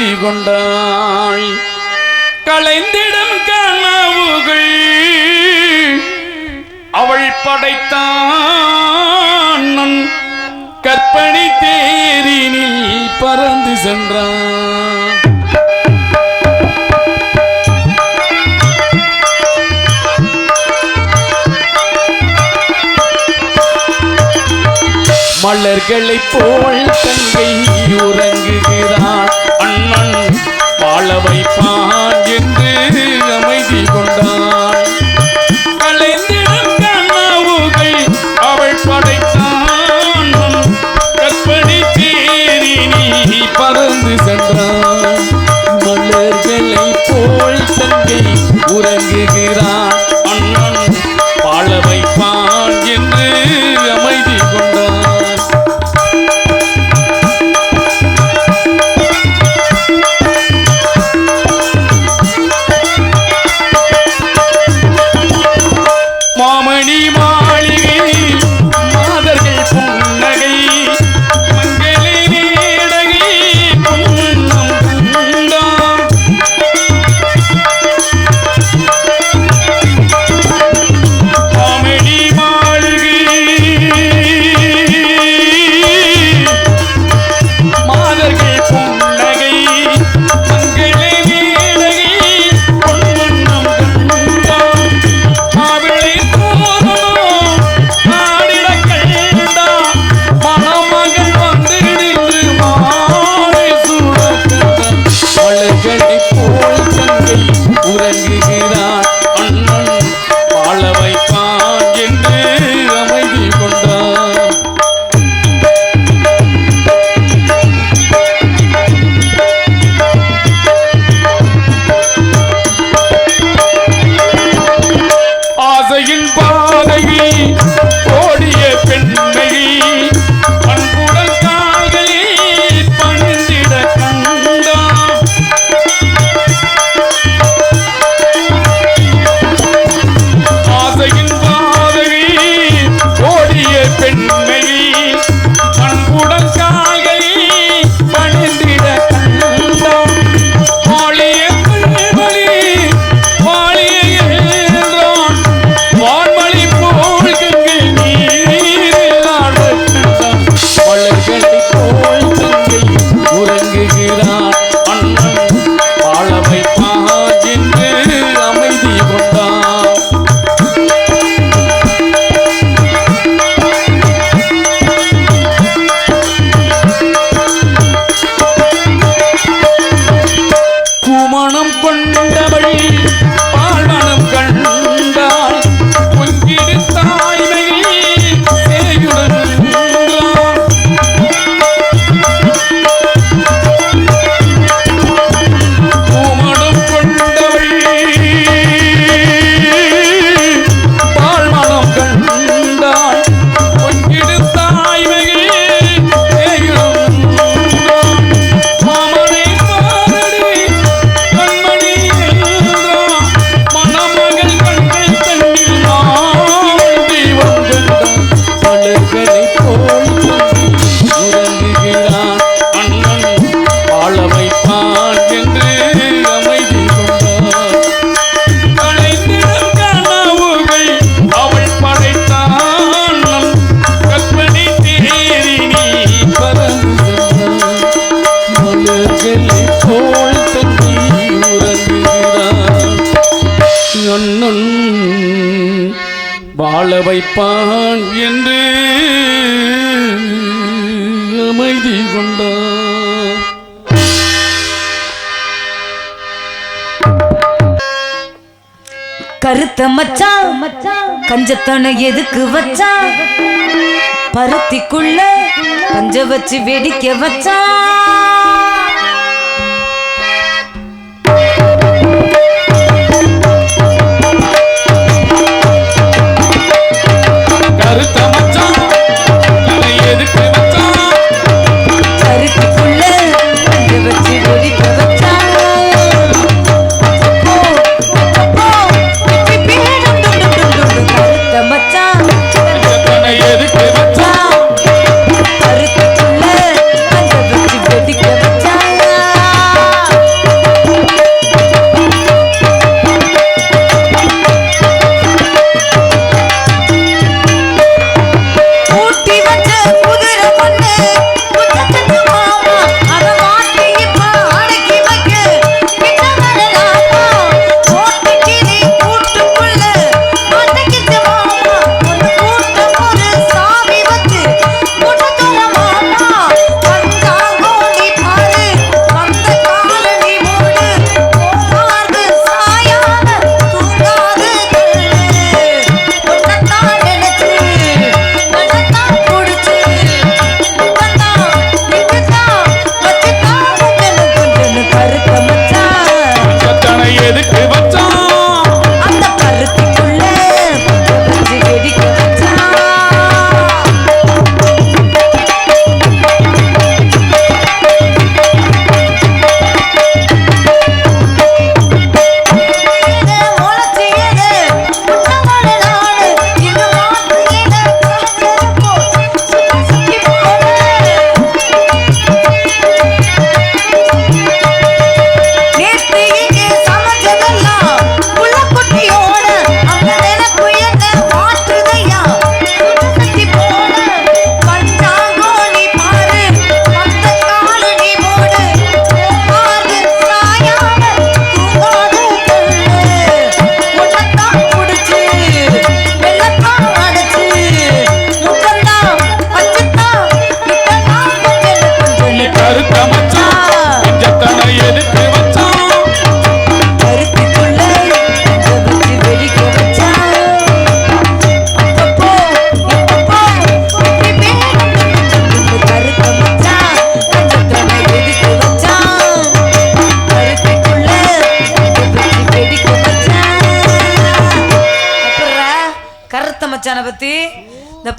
பக்தி கொண்டாய் களைந்திடும் கனவுகள் அவள் படைத்தான். கற்பனை தேரினில் பறந்து சென்றான். மலர்களை போல் தங்கை உறங்குகிறாள். அண்ணன் வாழ வைப்பான் என்று அமைதி கொண்டான். செந்தமிழில் வைப்பான் என்று அமைதி கொண்டார் கருத்த மச்சான் கஞ்சத்தனை எதுக்கு வச்சா பருத்திக்குள்ள கஞ்ச வச்சு வெடிக்க வச்சா கருத்துக்குள்ள வச்சு ஒழிக்க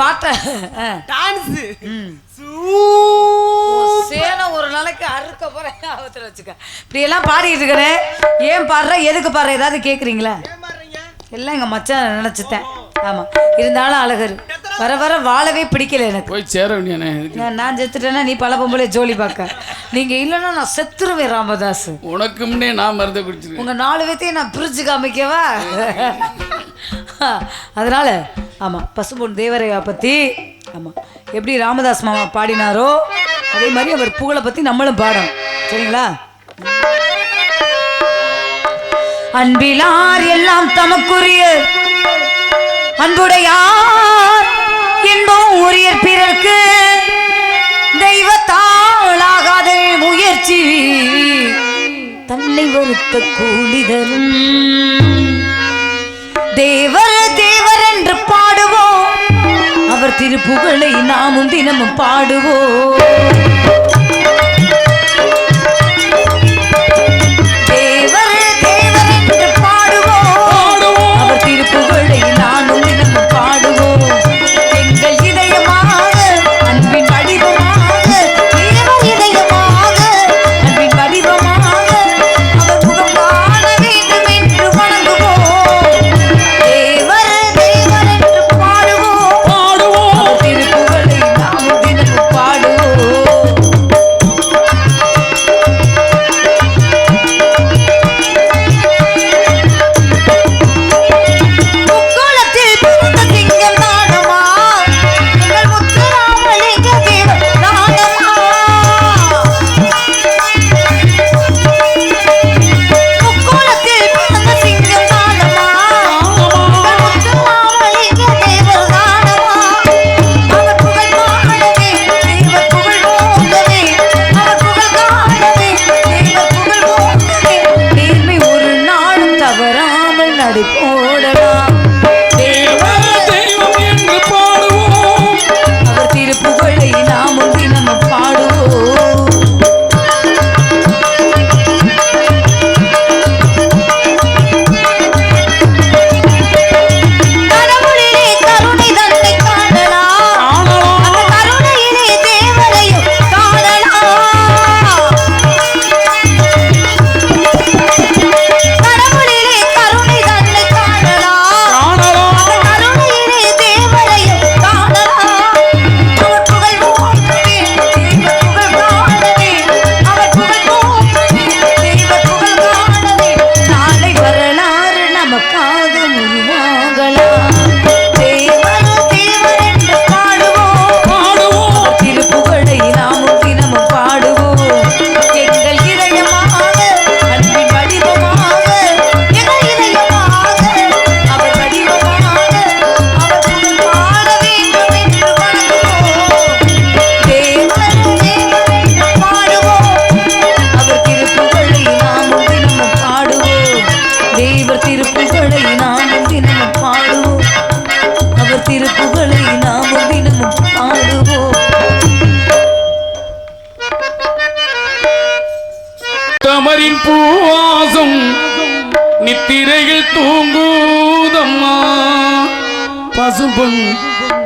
பாட்டை. டான்ஸ் ம். சூ சேலம் ஒரு நாளைக்கு அறுக்க போறேன். ஆபத்துல வச்சுக்க. இப்படி எல்லாம் பாடிட்டு இருக்கிறேன். ஏன் பாடுற? எதுக்கு பாடுற? ஏதாவது கேக்குறீங்களா? ஏமாறீங்க எல்லாம் எங்க மச்சான் நினைச்சிட்டேன். ஆமா. இருந்தாலும் அழகர். வர வர வாழவே பிடிக்கல எனக்கு. போய் சேர நான் செத்துட்டேன்னா நீ பல பொம்பளை ஜோலி பார்க்க. நீங்க இல்லைன்னா நான் செத்துருவேன் ராமதாஸ் உனக்கு முன்னே நான் மருந்தை குடிச்சிருக்கேன் உங்க நாலு பேத்தையும் நான் பிரிச்சு காமிக்கவா? அதனால ஆமாம் பசும்பொன் தேவரையா பற்றி ஆமாம் எப்படி ராமதாஸ் மாமா பாடினாரோ அதே மாதிரி அவர் புகழை பத்தி நம்மளும் பாடணும். சரிங்களா? அன்பிலார் எல்லாம் தமக்குரிய அன்புடையார் இன்பம் உரிய பிறர்க்கு தெய்வத்தாளாகாத முயற்சி. தன்னை வருத்த கூலிதரும் தேவர் தேவர் என்று அவர் திருப்புகழை நாமும் தினமும் பாடுவோம்.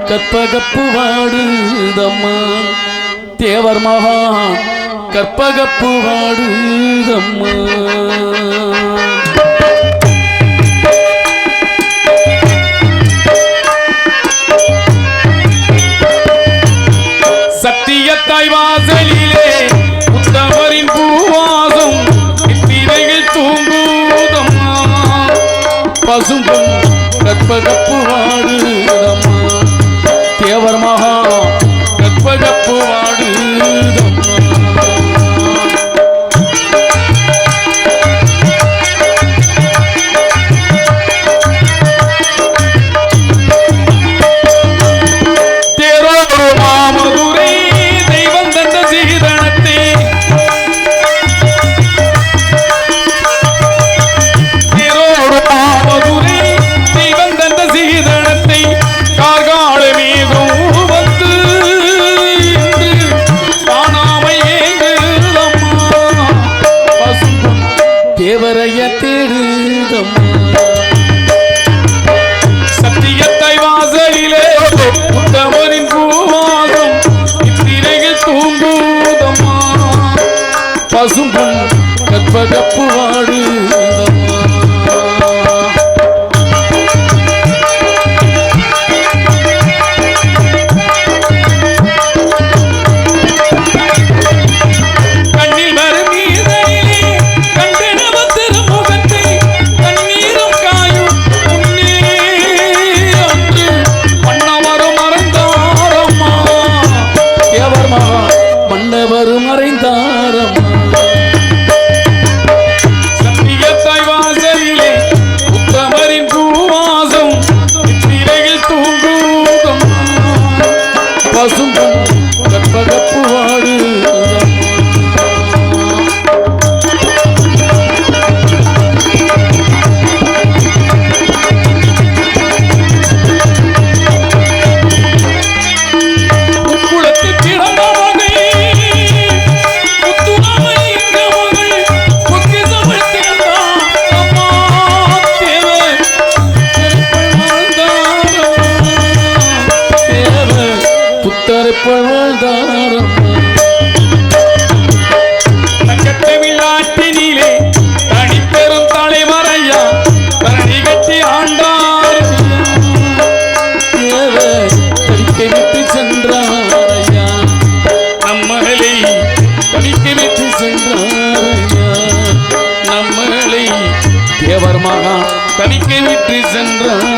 கற்பகப்பு வாடுதம்மா தேவர் மகா கற்பகப்பு வாடுதம்மா சத்தியத்தாய் வாசலிலே உத்தமரின் பூவாசம் இத்திரையில் தூங்குதம்மா. பசும்பும் கற்பகப்பு வாடுதம்மா தேவர் மகா கற்பகப்பு வாடு. என்றும்